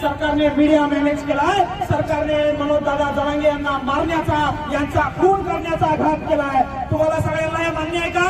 सरकारने media manage केलाय सरकारने मनोज दादा जरांगे यांना मारण्याचा यांचा खून करण्याचा घात केलाय तुम्हाला सगळ्यांना हे मान्य आहे का?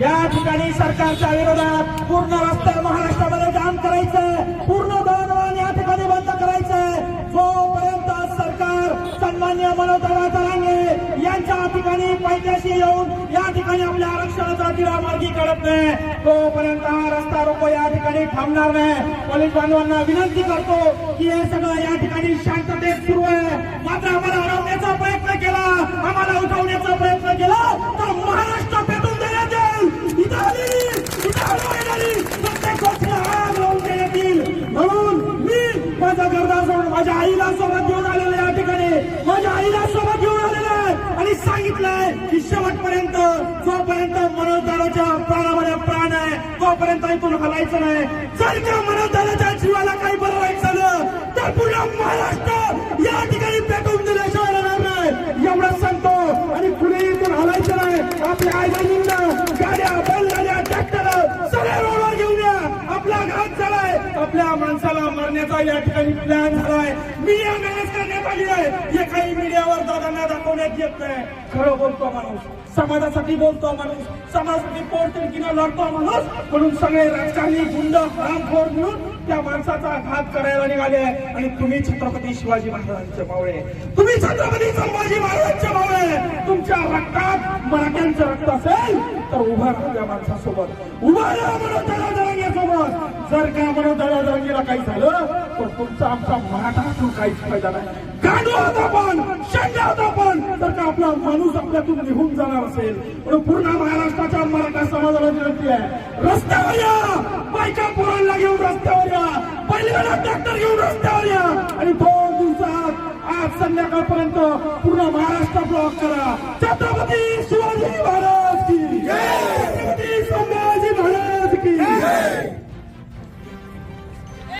या ठिकाणी सरकारच्या विरोधात पूर्ण रस्ते महाराष्ट्रामध्ये जाम करायचंय पूर्ण दळणवळण या ठिकाणी बंद करायचंय जोपर्यंत सरकार सन्मान्य मनोदरा जरांगे यांच्या ठिकाणी पैशाशी येऊन या ठिकाणी आपल्या आरक्षणाचा तिरा मार्गी काढत नाही. तोपर्यंत हा रस्ता रोको या ठिकाणी थांबणार नाही. पोलीस बांधवांना विनंती करतो की हे सगळं या ठिकाणी शांततेत सुरू आहे. मात्र आम्हाला अडवण्याचा प्रयत्न केला. आम्हाला उठवण्याचा प्रयत्न केला. तर महाराष्ट्र पेटून देण्यात येईल. इथं आली प्रत्येक गोष्टीला आग लावून देण्यात येईल. म्हणून मी माझा घरदार सोडून माझ्या आईला सोबत घेऊन आलेलो आहे या ठिकाणी माझ्या आईला सोबत घेऊन आलेलो आहे आणि सांगितलंय की शेवटपर्यंत जोपर्यंत मनोजदाराच्या प्राणामध्ये प्राण आहे. तोपर्यंत इथून हलायचं नाही. जर का मनोजदाराच्या जीवाला काही बरं वाईट झालं तर पुन्हा महाराष्ट्र या ठिकाणी पेटवून दिल्याशिवाय राहणार नाही. एवढं सांगतो. आणि पुढे इथून हलायचं नाही. आपल्या आईबाईंना गाड्या बैलगाड्या ट्रॅक्टर सगळ्या रोडवर घेऊन या. आपला घात झालाय. आपल्या माणसाला मारण्याचा या ठिकाणी प्लॅन झालाय. मीडिया मॅनेज करण्यात आली आहे. हे काही मीडियावर दादांना येत नाही खरं बोलतो माणूस. समाजासाठी बोलतो माणूस. समाजासाठी पोटतिडकीनं लढतो माणूस. म्हणून सगळे राजकारणी गुंड रामखोर म्हणून त्या माणसाचा घात करायला निघाले आणि तुम्ही छत्रपती शिवाजी महाराजांचे मावळे. तुम्ही छत्रपती संभाजी महाराजांचे मावळे. तुमच्या रक्तात मराठ्यांचं रक्त असेल तर उभा राहा त्या माणसासोबत. उभा राहा मनोदरा जरांगेसोबत जर का म्हणून जरांगेला काही झालं तर तुमचा आमचा मराठा काहीच फायदा नाही. गांडू आहोत आपण. शेंडा आहोत आपला माणूस आपल्यातून निघून जाणार असेल. म्हणून पूर्ण महाराष्ट्राच्या मराठा समाजाला विनंती आहे रस्त्यावर या! बायका पोरांना घेऊन रस्त्यावर या! पहिल्यांदा ट्रॅक्टर घेऊन रस्त्यावर या! आणि दोन दिवसात आज संध्याकाळपर्यंत पूर्ण महाराष्ट्र ब्लॉक करा.